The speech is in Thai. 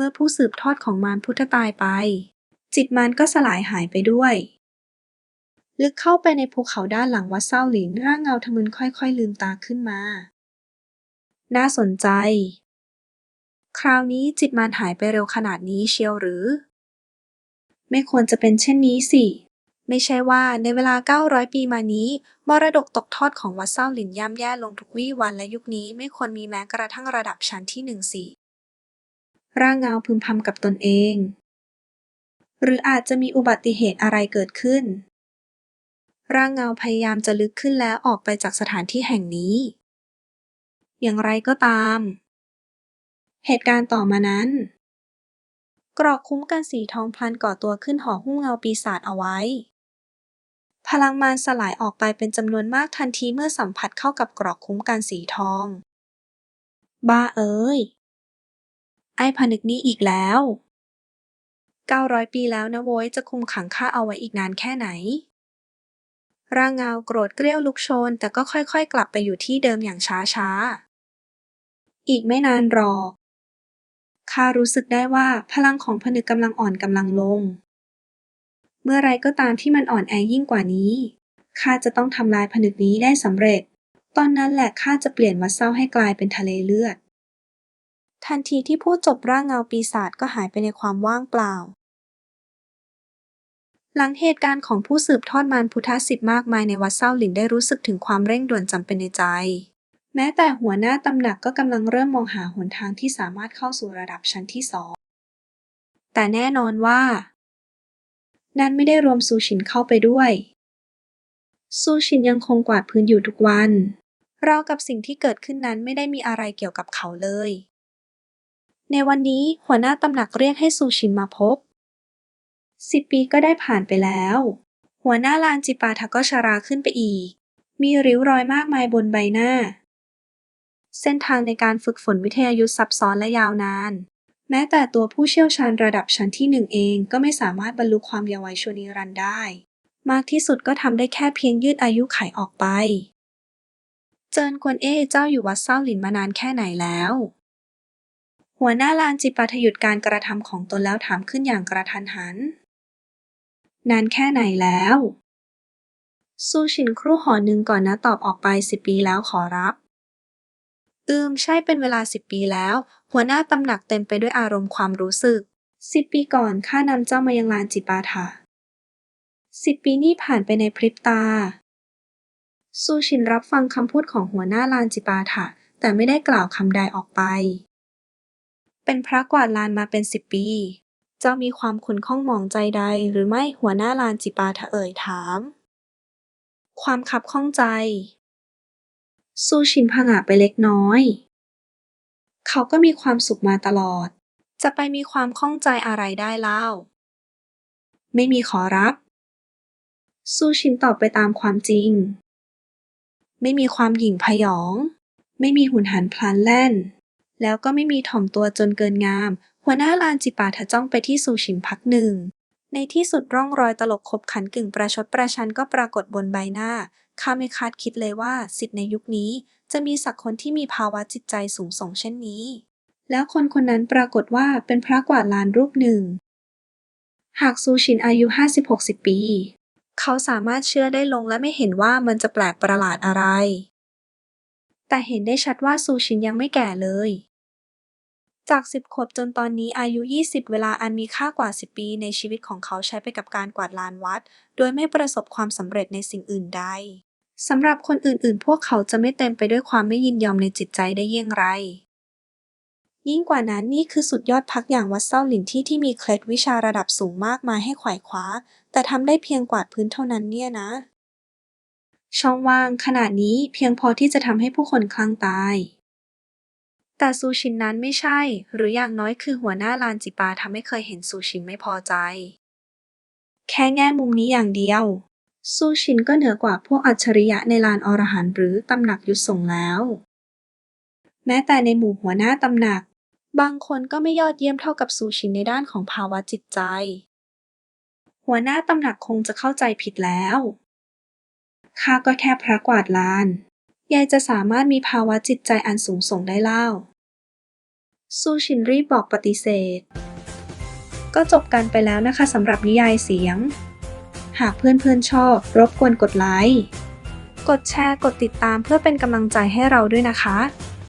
เมื่อผู้สืบทอดของมารพุทธตายไป จิตมารก็สลายหายไปด้วย ลึกเข้าไปในภูเขาด้านหลังวัดเศร้าหลินร่างเงาทะมึนค่อยๆลืมตาขึ้นมา น่าสนใจ คราวนี้จิตมารหายไปเร็วขนาดนี้เชียวหรือ ไม่ควรจะเป็นเช่นนี้สิไม่ใช่ว่าในเวลา 900 ปีมานี้ มรดกตกทอดของวัดเศร้าหลินย่ำแย่ลงทุกวี่วันและยุคนี้ไม่ควรมีแม้กระทั่งระดับชั้นที่หนึ่งสิ ร่างเงาพึมพำกับตนเอง หรืออาจจะมีอุบัติเหตุอะไรเกิดขึ้น ร่างเงาพยายามจะลึกขึ้นแล้วออกไปจากสถานที่แห่งนี้ อย่างไรก็ตาม เหตุการณ์ต่อมานั้น กรอกคุ้มกันสีทองพลันก่อตัวขึ้นห่อหุ้มเงาปีศาจเอาไว้ พลังมารสลายออกไปเป็นจำนวนมากทันทีเมื่อสัมผัสเข้ากับกรอกคุ้มกันสีทอง บ้าเอ้ย ไอ้ผนึกนี้อีกแล้ว900ปีแล้วนะโว้ย จะคุมขังข้าเอาไว้อีกนานแค่ไหน ร่างเงาโกรธเกรี้ยวลุกโชน แต่ก็ค่อยๆ กลับไปอยู่ที่เดิมอย่างช้าๆ อีกไม่นานหรอกข้ารู้สึกได้ว่าพลังของผนึกกำลังอ่อนกำลังลง เมื่อไรก็ตามที่มันอ่อนแอยิ่งกว่านี้ข้าจะต้องทำลายผนึกนี้ได้สำเร็จ ตอนนั้นแหละข้าจะเปลี่ยนวัดเศร้าให้กลายเป็นทะเลเลือด ทันทีที่พูดจบร่างเงาปีศาจก็หายไปในความว่างเปล่า หลังเหตุการณ์ของผู้สืบทอดมารพุทธสิทธิ์มากมายในวัดเศร้าหลินได้รู้สึกถึงความเร่งด่วนจำเป็นในใจ แม้แต่หัวหน้าตำหนักก็กำลังเริ่มมองหาหนทางที่สามารถเข้าสู่ระดับชั้นที่สอง แต่แน่นอนว่า นั่นไม่ได้รวมซูชินเข้าไปด้วย ซูชินยังคงกวาดพื้นอยู่ทุกวันราวกับสิ่งที่เกิดขึ้นนั้นไม่ได้มีอะไรเกี่ยวกับเขาเลย ในวันนี้หัวหน้าตำหนักเรียกให้ซูชินมาพบ สิบปีก็ได้ผ่านไปแล้ว หัวหน้าลานจิปาทะก็ชราขึ้นไปอีก มีริ้วรอยมากมายบนใบหน้า เส้นทางในการฝึกฝนวิทยายุทธซับซ้อนและยาวนาน แม้แต่ตัวผู้เชี่ยวชาญระดับชั้นที่หนึ่งเองก็ไม่สามารถบรรลุความเยาว์วัยชวนิรันดร์ได้ มากที่สุดก็ทำได้แค่เพียงยืดอายุไขออกไป เจินกวนเอ้เจ้าอยู่วัดเศร้าหลินมานานแค่ไหนแล้ว หัวหน้าลานจิปาทะหยุดการกระทำของตนแล้วถามขึ้นอย่างกระทันหัน นานแค่ไหนแล้ว ซูชินครู่หอหนึ่งก่อนนะตอบออกไปสิบปีแล้วขอรับ อืมใช่เป็นเวลาสิบปีแล้ว หัวหน้าตำหนักเต็มไปด้วยอารมณ์ความรู้สึกสิบปีก่อนข้านำเจ้ามายังลานจิปาถะสิบปีนี้ผ่านไปในพริบตา ซูชินรับฟังคำพูดของหัวหน้าลานจิปาถะแต่ไม่ได้กล่าวคำใดออกไป เป็นพระกวาดลานมาเป็นสิบปี เจ้ามีความขุ่นข้องหมองใจใดหรือไม่ หัวหน้าลานจิปาถะเอ่ยถาม ความคับข้องใจ ซูชินผงะไปเล็กน้อย เขาก็มีความสุขมาตลอด จะไปมีความข้องใจอะไรได้เล่า ไม่มีขอรับ ซูชินตอบไปตามความจริง ไม่มีความหยิ่งพยอง ไม่มีหุนหันพลันแล่น แล้วก็ไม่มีถ่อมตัวจนเกินงาม หัวหน้าลานจิปาถะจ้องไปที่ซูชินพักหนึ่ง ในที่สุดร่องรอยตลกขบขันกึ่งประชดประชันก็ปรากฏบนใบหน้า ข้าไม่คาดคิดเลยว่าสิทธิ์ในยุคนี้ จะมีสักคนที่มีภาวะจิตใจสูงส่งเช่นนี้ แล้วคนคนนั้นปรากฏว่าเป็นพระกวาดลานรูปหนึ่ง หากซูชินอายุ 50-60 ปี เขาสามารถเชื่อได้ลงและไม่เห็นว่ามันจะแปลกประหลาดอะไรแต่เห็นได้ชัดว่าซูชินยังไม่แก่เลย จาก 10 ขวบจนตอนนี้อายุ 20 เวลาอันมีค่ากว่า 10 ปีในชีวิตของเขาใช้ไปกับการกวาดลานวัด โดยไม่ประสบความสำเร็จในสิ่งอื่นใดสำหรับคนอื่นๆ พวกเขาจะไม่เต็มไปด้วยความไม่ยินยอมในจิตใจได้เยี่ยงไร ยิ่งกว่านั้นนี่คือสุดยอดพักอย่างวัดเศร้าหลินที่ที่มีเคล็ดวิชาระดับสูงมากมายให้ไขว่คว้า แต่ทำได้เพียงกวาดพื้นเท่านั้นเนี่ยนะ ช่องว่างขนาดนี้เพียงพอที่จะทำให้ผู้คนคลั่งตาย แต่ซูชินนั้นไม่ใช่ หรืออย่างน้อยคือหัวหน้าลานจิปาทำให้เคยเห็นซูชินไม่พอใจ แค่แง่มุมนี้อย่างเดียว ซูชินก็เหนือกว่าพวกอัจฉริยะในลานอรหันต์หรือตำหนักยุทธสงแล้ว แม้แต่ในหมู่หัวหน้าตำหนัก บางคนก็ไม่ยอดเยี่ยมเท่ากับซูชินในด้านของภาวะจิตใจ หัวหน้าตำหนักคงจะเข้าใจผิดแล้วข้าก็แค่พระกวาดลานยายจะสามารถมีภาวะจิตใจอันสูงส่งได้เล่า ซูชินรีบบอกปฏิเสธ ก็จบกันไปแล้วนะคะสำหรับนิยายเสียง หากเพื่อนๆชอบ รบกวนกดไลค์ กดแชร์ กดติดตามเพื่อเป็นกำลังใจให้เราด้วยนะคะ